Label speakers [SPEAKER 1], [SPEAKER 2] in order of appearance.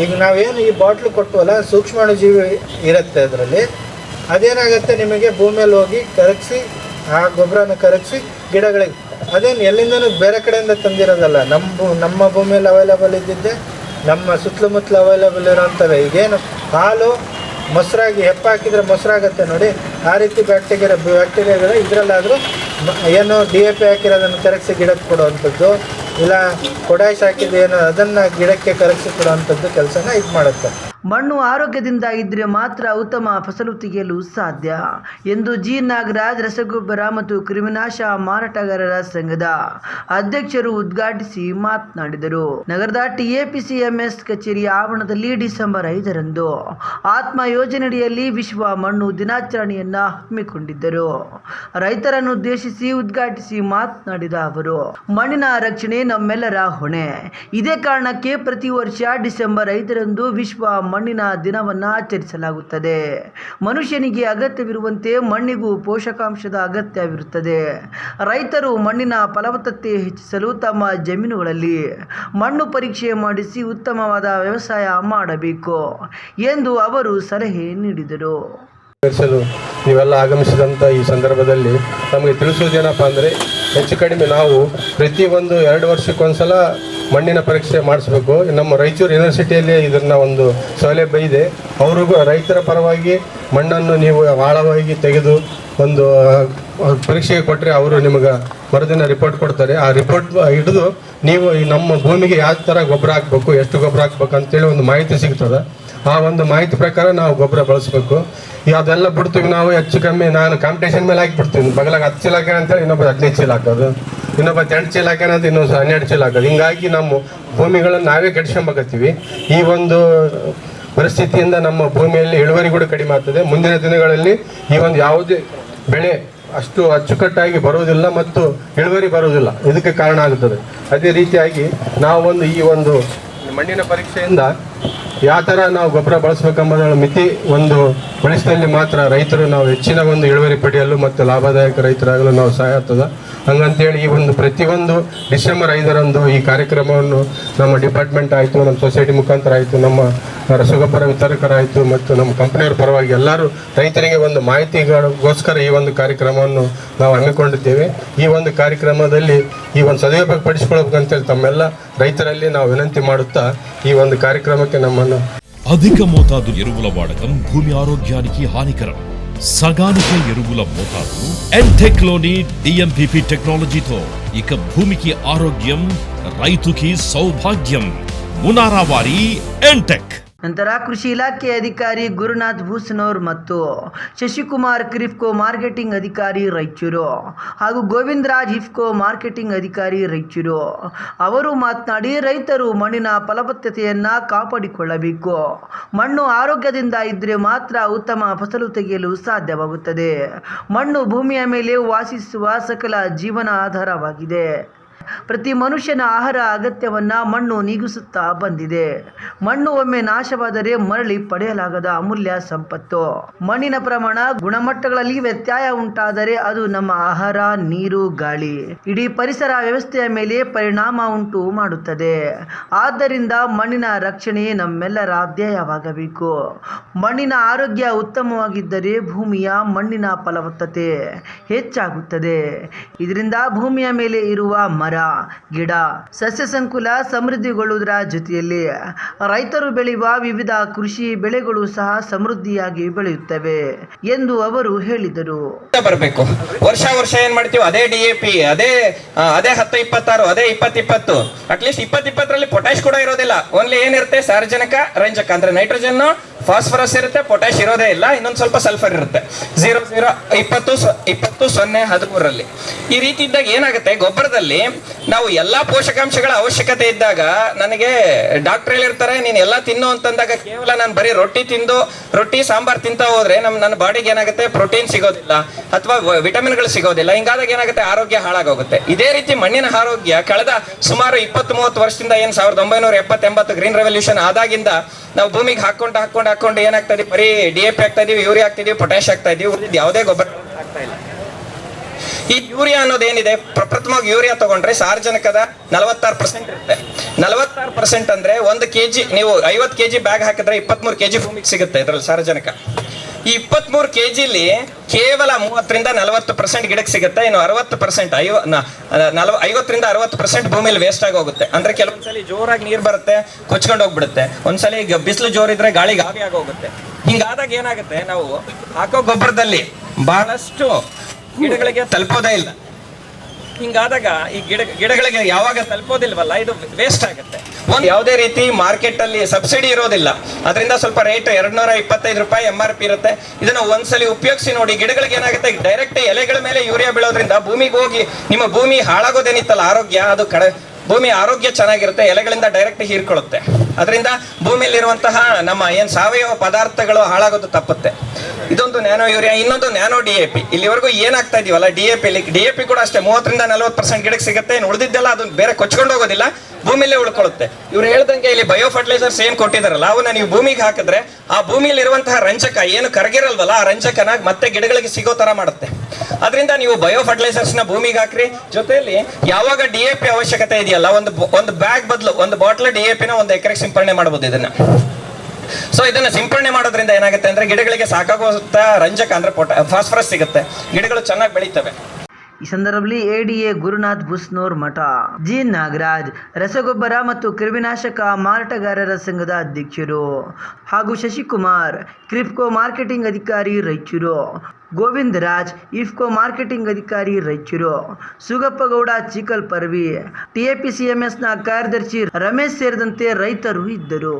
[SPEAKER 1] ಈಗ ನಾವೇನು ಈ ಬಾಟ್ಲು ಕೊಟ್ಟವಲ್ಲ, ಸೂಕ್ಷ್ಮಾಣುಜೀವಿ ಇರುತ್ತೆ ಅದರಲ್ಲಿ. ಅದೇನಾಗುತ್ತೆ ನಿಮಗೆ ಭೂಮಿಯಲ್ಲಿ ಹೋಗಿ ಕರಗಿಸಿ, ಆ ಗೊಬ್ಬರನ ಕರಗಿಸಿ ಗಿಡಗಳಿಗೆ. ಅದೇನು ಎಲ್ಲಿಂದನೂ ಬೇರೆ ಕಡೆಯಿಂದ ತಂದಿರೋದಲ್ಲ ನಮ್ಮ ನಮ್ಮ ಭೂಮಿಯಲ್ಲಿ ಅವೈಲೇಬಲ್ ಇದ್ದಿದ್ದೆ, ನಮ್ಮ ಸುತ್ತಮುತ್ತಲು ಅವೈಲೇಬಲ್ ಇರೋಂಥದ್ದು ಈಗೇನು ಹಾಲು ಮೊಸರಾಗಿ, ಹೆಪ್ಪಾಕಿದ್ರೆ ಮೊಸರಾಗತ್ತೆ ನೋಡಿ. ಆ ರೀತಿ ಬ್ಯಾಕ್ಟೀರಿಯಾ ಬ್ಯಾಕ್ಟೀರಿಯಾಗಳು ಇದರಲ್ಲಾದರೂ ಏನು ಡಿ ಎ ಪಿ ಹಾಕಿರೋದನ್ನು ಕರಗಿಸಿ ಗಿಡಕ್ಕೆ ಕೊಡುವಂಥದ್ದು. ಇಲ್ಲ, ಕೊಡಾಯಿ ಹಾಕಿದ್ದು ಏನು, ಅದನ್ನು ಗಿಡಕ್ಕೆ ಕರಗಿಸಿ ಕೊಡುವಂಥದ್ದು ಕೆಲಸನ ಇದು ಮಾಡುತ್ತೆ.
[SPEAKER 2] ಮಣ್ಣು ಆರೋಗ್ಯದಿಂದ ಇದ್ರೆ ಮಾತ್ರ ಉತ್ತಮ ಫಸಲು ತೆಗೆಯಲು ಸಾಧ್ಯ ಎಂದು ಜಿ. ನಾಗರಾಜ್, ರಸಗೊಬ್ಬರ ಮತ್ತು ಕ್ರಿಮಿನಾಶ ಮಾರಾಟಗಾರರ ಸಂಘದ ಅಧ್ಯಕ್ಷರು ಉದ್ಘಾಟಿಸಿ ಮಾತನಾಡಿದರು. ನಗರದ ಟಿಎಪಿಸಿಎಂಎಸ್ ಕಚೇರಿ ಆವರಣದಲ್ಲಿ ಡಿಸೆಂಬರ್ ಐದರಂದು ಆತ್ಮ ಯೋಜನೆಯಡಿಯಲ್ಲಿ ವಿಶ್ವ ಮಣ್ಣು ದಿನಾಚರಣೆಯನ್ನ ಹಮ್ಮಿಕೊಂಡಿದ್ದರು. ರೈತರನ್ನು ಉದ್ದೇಶಿಸಿ ಉದ್ಘಾಟಿಸಿ ಮಾತನಾಡಿದ ಅವರು, ಮಣ್ಣಿನ ರಕ್ಷಣೆ ನಮ್ಮೆಲ್ಲರ ಹೊಣೆ. ಇದೇ ಕಾರಣಕ್ಕೆ ಪ್ರತಿ ವರ್ಷ ಡಿಸೆಂಬರ್ ಐದರಂದು ವಿಶ್ವ ಮಣ್ಣಿನ ದಿನವನ್ನು ಆಚರಿಸಲಾಗುತ್ತದೆ. ಮನುಷ್ಯನಿಗೆ ಅಗತ್ಯವಿರುವಂತೆ ಮಣ್ಣಿಗೂ ಪೋಷಕಾಂಶದ ಅಗತ್ಯವಿರುತ್ತದೆ. ರೈತರು ಮಣ್ಣಿನ ಫಲವತ್ತತೆ ಹೆಚ್ಚಿಸಲು ತಮ್ಮ ಜಮೀನುಗಳಲ್ಲಿ ಮಣ್ಣು ಪರೀಕ್ಷೆ ಮಾಡಿಸಿ ಉತ್ತಮವಾದ ವ್ಯವಸಾಯ ಮಾಡಬೇಕು ಎಂದು ಅವರು ಸಲಹೆ ನೀಡಿದರು.
[SPEAKER 3] ನೆರವೇರಿಸಲು ನೀವೆಲ್ಲ ಆಗಮಿಸಿದಂಥ ಈ ಸಂದರ್ಭದಲ್ಲಿ ನಮಗೆ ತಿಳಿಸೋದೇನಪ್ಪ ಅಂದರೆ ಹೆಚ್ಚು ಕಡಿಮೆ ನಾವು ಪ್ರತಿ ಒಂದು ಎರಡು ವರ್ಷಕ್ಕೊಂದ್ಸಲ ಮಣ್ಣಿನ ಪರೀಕ್ಷೆ ಮಾಡಿಸ್ಬೇಕು. ನಮ್ಮ ರಾಯಚೂರು ಯೂನಿವರ್ಸಿಟಿಯಲ್ಲಿ ಇದನ್ನು ಒಂದು ಸೌಲಭ್ಯ ಇದೆ. ಅವ್ರಿಗೂ ರೈತರ ಪರವಾಗಿ ಮಣ್ಣನ್ನು ನೀವು ಆಳವಾಗಿ ತೆಗೆದು ಒಂದು ಪರೀಕ್ಷೆಗೆ ಕೊಟ್ಟರೆ ಅವರು ನಿಮಗೆ ಮರುದಿನ ರಿಪೋರ್ಟ್ ಕೊಡ್ತಾರೆ. ಆ ರಿಪೋರ್ಟ್ ಹಿಡಿದು ನೀವು ಈ ನಮ್ಮ ಭೂಮಿಗೆ ಯಾವ ಥರ ಗೊಬ್ಬರ ಹಾಕಬೇಕು, ಎಷ್ಟು ಗೊಬ್ಬರ ಹಾಕ್ಬೇಕು ಅಂತೇಳಿ ಒಂದು ಮಾಹಿತಿ ಸಿಗ್ತದೆ. ಆ ಒಂದು ಮಾಹಿತಿ ಪ್ರಕಾರ ನಾವು ಗೊಬ್ಬರ ಬಳಸಬೇಕು. ಈಗ ಅದೆಲ್ಲ ಬಿಡ್ತೀವಿ ನಾವು ಹೆಚ್ಚು ಕಮ್ಮಿ, ನಾನು ಕಾಂಪಿಟೇಷನ್ ಮೇಲೆ ಹಾಕಿ ಬಿಡ್ತೀನಿ. ಬಗಲಾಗ ಹತ್ತು ಚೀಲ ಹಾಕ್ಯಾನ ಅಂತೇಳಿ ಇನ್ನೊಬ್ಬ ಹದಿನೈದು ಚೀಲ ಹಾಕೋದು. ಇನ್ನೊಬ್ಬ ಎಂಟು ಚೀಲ ಹಾಕ್ಯಾನ ಅಂತ ಇನ್ನೊಂದು ಹನ್ನೆರಡು ಚೀಲ ಹಾಕೋದು. ಹಿಂಗಾಗಿ ನಮ್ಮ ಭೂಮಿಗಳನ್ನು ನಾವೇ ಕೆಡ್ಸ್ಕೊಂಬಕತ್ತೀವಿ. ಈ ಒಂದು ಪರಿಸ್ಥಿತಿಯಿಂದ ನಮ್ಮ ಭೂಮಿಯಲ್ಲಿ ಇಳುವರಿ ಕೂಡ ಕಡಿಮೆ ಆಗ್ತದೆ. ಮುಂದಿನ ದಿನಗಳಲ್ಲಿ ಈ ಒಂದು ಯಾವುದೇ ಬೆಳೆ ಅಷ್ಟು ಅಚ್ಚುಕಟ್ಟಾಗಿ ಬರುವುದಿಲ್ಲ ಮತ್ತು ಇಳುವರಿ ಬರುವುದಿಲ್ಲ. ಇದಕ್ಕೆ ಕಾರಣ ಆಗುತ್ತದೆ ಅದೇ ರೀತಿಯಾಗಿ ನಾವು ಒಂದು ಈ ಒಂದು ಮಣ್ಣಿನ ಪರೀಕ್ಷೆಯಿಂದ ಯಾವ ಥರ ನಾವು ಗೊಬ್ಬರ ಬಳಸಬೇಕೆಂಬುದರ ಮಿತಿ ಒಂದು ಬಳಸಿದಲ್ಲಿ ಮಾತ್ರ ರೈತರು ನಾವು ಹೆಚ್ಚಿನ ಒಂದು ಇಳುವರಿ ಪಡೆಯಲು ಮತ್ತು ಲಾಭದಾಯಕ ರೈತರಾಗಲು ನಾವು ಸಹಾಯ ಆಗ್ತದೆ. ಹಂಗಂತೇಳಿ ಈ ಒಂದು ಪ್ರತಿಯೊಂದು ಡಿಸೆಂಬರ್ ಐದರಂದು ಈ ಕಾರ್ಯಕ್ರಮವನ್ನು ನಮ್ಮ ಡಿಪಾರ್ಟ್ಮೆಂಟ್ ಆಯಿತು, ನಮ್ಮ ಸೊಸೈಟಿ ಮುಖಾಂತರ ಆಯಿತು, ನಮ್ಮ ರಸಗೊಬ್ಬರ ವಿತರಕರಾಯಿತು ಮತ್ತು ನಮ್ಮ ಕಂಪ್ನಿಯವರ ಪರವಾಗಿ ಎಲ್ಲರೂ ರೈತರಿಗೆ ಒಂದು ಮಾಹಿತಿಗಳಿಗೋಸ್ಕರ ಈ ಒಂದು ಕಾರ್ಯಕ್ರಮವನ್ನು ನಾವು ಹಮ್ಮಿಕೊಂಡಿದ್ದೇವೆ. ಈ ಒಂದು ಕಾರ್ಯಕ್ರಮದಲ್ಲಿ ಈ ಒಂದು ಸದುಪಯೋಗ ಪಡಿಸ್ಕೊಳ್ಬೇಕಂತೇಳಿ ತಮ್ಮೆಲ್ಲ ರೈತರಲ್ಲಿ ನಾವು ವಿನಂತಿ ಮಾಡುತ್ತಾ ಈ ಒಂದು ಕಾರ್ಯಕ್ರಮಕ್ಕೆ ನಮ್ಮನ್ನು నమ్మನ್ನು
[SPEAKER 4] అధిక మోతాదు ఎరువుల వాడకం భూమి ఆరోగ్యానికి హానికరం. సగానికే ఎరువుల మోతాదు ఎంటెక్లోని డిఎంపిపి టెక్నాలజీతో ఇక భూమికి ఆరోగ్యం రైతుకి సౌభాగ్యం. మునారా వారి ఎంటెక్
[SPEAKER 2] ನಂತರ ಕೃಷಿ ಇಲಾಖೆ ಅಧಿಕಾರಿ ಗುರುನಾಥ್ ಭೂಸನೋರ್ ಮತ್ತು ಶಶಿಕುಮಾರ್ ಕ್ರಿಫ್ಕೋ ಮಾರ್ಕೆಟಿಂಗ್ ಅಧಿಕಾರಿ ರಾಯಚೂರು ಹಾಗೂ ಗೋವಿಂದರಾಜ್ ಇಫ್ಕೋ ಮಾರ್ಕೆಟಿಂಗ್ ಅಧಿಕಾರಿ ರಾಯಚೂರು ಅವರು ಮಾತನಾಡಿ, ರೈತರು ಮಣ್ಣಿನ ಫಲವತ್ತತೆಯನ್ನು ಕಾಪಾಡಿಕೊಳ್ಳಬೇಕು. ಮಣ್ಣು ಆರೋಗ್ಯದಿಂದ ಇದ್ದರೆ ಮಾತ್ರ ಉತ್ತಮ ಫಸಲು ತೆಗೆಯಲು ಸಾಧ್ಯವಾಗುತ್ತದೆ. ಮಣ್ಣು ಭೂಮಿಯ ಮೇಲೆ ವಾಸಿಸುವ ಸಕಲ ಜೀವನ ಆಧಾರವಾಗಿದೆ ಪ್ರತಿ ಮನುಷ್ಯನ ಆಹಾರ ಅಗತ್ಯವನ್ನ ಮಣ್ಣು ನೀಗಿಸುತ್ತಾ ಬಂದಿದೆ. ಮಣ್ಣು ಒಮ್ಮೆ ನಾಶವಾದರೆ ಮರಳಿ ಪಡೆಯಲಾಗದ ಅಮೂಲ್ಯ ಸಂಪತ್ತು. ಮಣ್ಣಿನ ಪ್ರಮಾಣ, ಗುಣಮಟ್ಟಗಳಲ್ಲಿ ವ್ಯತ್ಯಯ ಉಂಟಾದರೆ ಅದು ನಮ್ಮ ಆಹಾರ, ನೀರು, ಗಾಳಿ. ಇಡೀ ಪರಿಸರ ವ್ಯವಸ್ಥೆಯ ಮೇಲೆ ಪರಿಣಾಮ ಉಂಟು ಮಾಡುತ್ತದೆ. ಆದ್ದರಿಂದ ಮಣ್ಣಿನ ರಕ್ಷಣೆ ನಮ್ಮೆಲ್ಲರ ಧ್ಯೇಯವಾಗಬೇಕು. ಮಣ್ಣಿನ ಆರೋಗ್ಯ ಉತ್ತಮವಾಗಿದ್ದರೆ ಭೂಮಿಯ ಮಣ್ಣಿನ ಫಲವತ್ತತೆ ಹೆಚ್ಚಾಗುತ್ತದೆ. ಇದರಿಂದ ಭೂಮಿಯ ಮೇಲೆ ಇರುವ ಮರ ಗಿಡ ಸಸ್ಯ ಸಂಕುಲ ಸಮೃದ್ಧಿಗೊಳ್ಳುವುದರ ಜೊತೆಯಲ್ಲಿ ರೈತರು ಬೆಳೆಯುವ ವಿವಿಧ ಕೃಷಿ ಬೆಳೆಗಳು ಸಹ ಸಮೃದ್ಧಿಯಾಗಿ ಬೆಳೆಯುತ್ತವೆ ಎಂದು ಅವರು ಹೇಳಿದರು.
[SPEAKER 5] ಬರಬೇಕು. ವರ್ಷ ವರ್ಷ ಏನ್ ಮಾಡ್ತೀವಿ ಅದೇ ಡಿ ಎ ಪಿ ಅದೇ ಅದೇ ಹತ್ತು ಇಪ್ಪತ್ತಾರು, ಅದೇ ಇಪ್ಪತ್ ಇಪ್ಪತ್ತು. ಅಟ್ಲೀಸ್ಟ್ ಇಪ್ಪತ್ತಿಪ್ಪತ್ತರಲ್ಲಿ ಪೊಟ್ಯಾಶ್ ಕೂಡ ಇರೋದಿಲ್ಲ. ಓನ್ಲಿ ಏನಿರುತ್ತೆ? ಸಾರಜನಕ, ರಂಜಕ. ಅಂದ್ರೆ ನೈಟ್ರೋಜನ್ ಫಾಸ್ಫರಸ್ ಇರುತ್ತೆ ಪೊಟ್ಯಾಶ್ ಇರೋದೇ ಇಲ್ಲ, ಇನ್ನೊಂದು ಸ್ವಲ್ಪ ಸಲ್ಫರ್ ಇರುತ್ತೆ. ಝೀರೋ ಝೀರೋ ಇಪ್ಪತ್ತು ಇಪ್ಪತ್ತು, ಸೊನ್ನೆ, ಹದಿಮೂರರಲ್ಲಿ. ಈ ರೀತಿ ಇದ್ದಾಗ ಏನಾಗುತ್ತೆ, ಗೊಬ್ಬರದಲ್ಲಿ ನಾವು ಎಲ್ಲಾ ಪೋಷಕಾಂಶಗಳ ಅವಶ್ಯಕತೆ ಇದ್ದಾಗ ನನಗೆ ಡಾಕ್ಟರ್ ಹೇಳಿರ್ತಾರೆ ನೀನು ಎಲ್ಲ ತಿನ್ನು ಅಂತಂದಾಗ ಕೇವಲ ನಾನು ಬರೀ ರೊಟ್ಟಿ ತಿಂದು, ರೊಟ್ಟಿ, ಸಾಂಬಾರ್ ತಿಂತ ಹೋದ್ರೆ ನಮ್, ನನ್ನ ಬಾಡಿಗೆ ಏನಾಗುತ್ತೆ ಪ್ರೋಟೀನ್ ಸಿಗೋದಿಲ್ಲ, ಅಥವಾ ವಿಟಮಿನ್ಗಳು ಸಿಗೋದಿಲ್ಲ, ಹಿಂಗಾದಾಗ ಏನಾಗುತ್ತೆ, ಆರೋಗ್ಯ ಹಾಳಾಗೋಗುತ್ತೆ. ಇದೇ ರೀತಿ ಮಣ್ಣಿನ ಆರೋಗ್ಯ ಕಳೆದ ಸುಮಾರು ಇಪ್ಪತ್ತು, ಮೂವತ್ತು ವರ್ಷದಿಂದ ಏನ್ ಸಾವಿರದ ಒಂಬೈನೂರ ಎಪ್ಪತ್ತೆಂಬತ್ತು ಗ್ರೀನ್ ರೆವಲ್ಯೂಷನ್ ಆದಾಗಿಂದ ನಾವು ಭೂಮಿಗೆ ಹಾಕೊಂಡು ಹಾಕೊಂಡು ಹಾಕೊಂಡು ಏನಾಗ್ತಾ ಇದೀವಿ ಬರೀ ಡಿ ಎ ಪಿ ಆಗ್ತಾ ಇದೀವಿ, ಯೂರಿಯಾ ಆಗ್ತಾ ಇದೀವಿ ಪೊಟ್ಯಾಶ್ ಆಗ್ತಾ ಇದೀವಿ, ಉಳಿದಿದ್ದು ಯಾವುದೇ ಗೊಬ್ಬರ ಇಲ್ಲ. ಈ ಯೂರಿಯಾ ಅನ್ನೋದೇನಿದೆ ಪ್ರಪ್ರಥಮವಾಗಿ ಯೂರಿಯಾ ತಗೊಂಡ್ರೆ ಸಾರ್ವಜನಿಕದ ನಲವತ್ತಾರು ಪರ್ಸೆಂಟ್ ಇರುತ್ತೆ. ನಲವತ್ತಾರು ಪರ್ಸೆಂಟ್ ಅಂದ್ರೆ ಒಂದು ಕೆಜಿ, ನೀವು ಐವತ್ತು ಕೆಜಿ ಬ್ಯಾಗ್ ಹಾಕಿದ್ರೆ ಇಪ್ಪತ್ಮೂರು ಕೆಜಿ ಭೂಮಿಗೆ ಸಿಗುತ್ತೆ ಇದ್ರಲ್ಲಿ ಸಾರ್ವಜನಿಕ ಈ ಇಪ್ಪತ್ಮೂರು ಕೆಜಿಲಿ ಕೇವಲ ಮೂವತ್ತರಿಂದ ನಲವತ್ತು ಪರ್ಸೆಂಟ್ ಗಿಡಕ್ಕೆ ಸಿಗುತ್ತೆ. ಇನ್ನು ಅರವತ್ತು ಪರ್ಸೆಂಟ್ ಐವ ನಲ್ವ, ಐವತ್ತರಿಂದ ಅರವತ್ತು ಪರ್ಸೆಂಟ್ ಭೂಮಿಲಿ ವೇಸ್ಟ್ ಆಗಿ ಹೋಗುತ್ತೆ ಅಂದ್ರೆ ಕೆಲವೊಂದ್ಸಲಿ ಜೋರಾಗಿ ನೀರು ಬರುತ್ತೆ, ಕೊಚ್ಕೊಂಡು ಹೋಗ್ಬಿಡುತ್ತೆ. ಒಂದ್ಸಲಿ ಬಿಸಿಲು ಜೋರಿದ್ರೆ ಗಾಳಿ ಗಾವಿ ಆಗೋಗುತ್ತೆ. ಹಿಂಗಾದಾಗ ಏನಾಗುತ್ತೆ? ನಾವು ಹಾಕೋ ಗೊಬ್ಬರದಲ್ಲಿ ಬಹಳಷ್ಟು ಗಿಡಗಳಿಗೆ ತಲುಪೋದೇ ಇಲ್ಲ. ಹಿಂಗಾದಾಗ ಈ ಗಿಡ, ಗಿಡಗಳಿಗೆ ಯಾವಾಗ ತಲುಪೋದಿಲ್ವಲ್ಲ, ಇದು ವೇಸ್ಟ್ ಆಗುತ್ತೆ. ಒಂದು ಯಾವುದೇ ರೀತಿ ಮಾರ್ಕೆಟ್ ಅಲ್ಲಿ ಸಬ್ಸಿಡಿ ಇರೋದಿಲ್ಲ. ಅದರಿಂದ ಸ್ವಲ್ಪ ರೇಟ್ ಎರಡ್ ನೂರ ಇಪ್ಪತ್ತೈದು ರೂಪಾಯಿ ಎಂ ಆರ್ ಪಿ ಇರುತ್ತೆ. ಇದನ್ನ ಒಂದ್ಸಲಿ ಉಪಯೋಗಿಸಿ ನೋಡಿ, ಗಿಡಗಳಿಗೆ ಏನಾಗುತ್ತೆ ಡೈರೆಕ್ಟ್ ಎಲೆಗಳ ಮೇಲೆ ಯೂರಿಯಾ ಬೀಳೋದ್ರಿಂದ ಭೂಮಿಗೆ ಹೋಗಿ, ನಿಮ್ಮ ಭೂಮಿ ಹಾಳಾಗೋದೇನಿತ್ತಲ್ಲ, ಆರೋಗ್ಯ ಅದು ಕಡೆ ಭೂಮಿ ಆರೋಗ್ಯ ಚೆನ್ನಾಗಿರುತ್ತೆ, ಎಲೆಗಳಿಂದ ಡೈರೆಕ್ಟ್ ಹೀರ್ಕೊಳ್ಳುತ್ತೆ. ಅದರಿಂದ ಭೂಮಿಯಲ್ಲಿರುವಂತಹ ನಮ್ಮ ಏನ್ ಸಾವಯವ ಪದಾರ್ಥಗಳು ಹಾಳಾಗೋದು ತಪ್ಪುತ್ತೆ. ಇದೊಂದು ನ್ಯಾನೋ ಯೂರಿಯಾ, ಇನ್ನೊಂದು ನ್ಯಾನೋ ಡಿ ಎ ಪಿ. ಇಲ್ಲಿವರೆಗೂ ಏನಾಗ್ತಾ ಇದೀವಲ್ಲ, D A P D A P ಕೂಡ ಅಷ್ಟೇ, ಮೂವತ್ತರಿಂದ ನಲವತ್ತು ಪರ್ಸೆಂಟ್ ಗಿಡಕ್ಕೆ ಸಿಗುತ್ತೆ ಉಳಿದಿದ್ದೆಲ್ಲ ಅದನ್ನ ಬೇರೆ ಕೊಚ್ಕೊಂಡು ಹೋಗೋದಿಲ್ಲ ಭೂಮಿಲೇ ಉಳ್ಕೊಳ್ಳುತ್ತೆ. ಇವ್ರು ಹೇಳ್ದಂಗೆ ಇಲ್ಲಿ ಬಯೋ ಫರ್ಟಿಲೈಸರ್ಸ್ ಏನ್ ಕೊಟ್ಟಿದಾರಲ್ಲ ಅವನ್ನ ನೀವು ಭೂಮಿಗೆ ಹಾಕಿದ್ರೆ, ಆ ಭೂಮಿಯಲ್ಲಿ ಇರುವಂತಹ ರಂಜಕ ಏನು ಕರಗಿರಲ್ವಲ್ಲ, ಆ ರಂಜಕನ ಮತ್ತೆ ಗಿಡಗಳಿಗೆ ಸಿಗೋ ತರ ಮಾಡುತ್ತೆ. ಅದರಿಂದ ನೀವು ಬಯೋ ಫರ್ಟಿಲೈಸರ್ಸ್ನ ಭೂಮಿಗೆ ಹಾಕ್ರಿ. ಜೊತೆಯಲ್ಲಿ ಯಾವಾಗ ಡಿ ಎ ಪಿ ಅವಶ್ಯಕತೆ ಇದೆಯಲ್ಲ, ಒಂದು ಒಂದು ಬ್ಯಾಗ್ ಬದಲು, ಒಂದು ಬಾಟ್ಲ್ ಡಿ ಎ ಪಿನ ಒಂದು ಎಕರೆಗೆ ಸಿಂಪಡಣೆ ಮಾಡಬಹುದು ಇದನ್ನ. ಸೊ ಇದನ್ನ ಸಿಂಪಡಣೆ ಮಾಡೋದ್ರಿಂದ ಏನಾಗುತ್ತೆ ಅಂದ್ರೆ ಗಿಡಗಳಿಗೆ ಸಾಕಾಗುವಂತ ರಂಜಕ ಅಂದ್ರೆ ಫಾಸ್ಫರಸ್ ಸಿಗುತ್ತೆ. ಗಿಡಗಳು ಚೆನ್ನಾಗಿ ಬೆಳೀತವೆ.
[SPEAKER 2] ಈ ಸಂದರ್ಭದಲ್ಲಿ ಎಡಿಎ ಗುರುನಾಥ್ ಬುಸ್ನೋರ್ ಮಠ. ಜಿ. ನಾಗರಾಜ್, ರಸಗೊಬ್ಬರ ಮತ್ತು ಕ್ರಿಮಿನಾಶಕ ಮಾರಾಟಗಾರರ ಸಂಘದ ಅಧ್ಯಕ್ಷರು ಹಾಗೂ ಶಶಿಕುಮಾರ್, ಕ್ರಿಪ್ಕೋ ಮಾರ್ಕೆಟಿಂಗ್ ಅಧಿಕಾರಿ ರಾಯಚೂರು ಗೋವಿಂದ ರಾಜ್, ಇಫ್ಕೋ ಮಾರ್ಕೆಟಿಂಗ್ ಅಧಿಕಾರಿ ರಾಯಚೂರು ಸುಗಪ್ಪಗೌಡ ಚಿಕಲ್ ಪರ್ವಿ ಟಿಎಪಿಸಿಎಂಎಸ್ನ ಕಾರ್ಯದರ್ಶಿ ರಮೇಶ್ ಸೇರಿದಂತೆ ರೈತರು ಇದ್ದರು.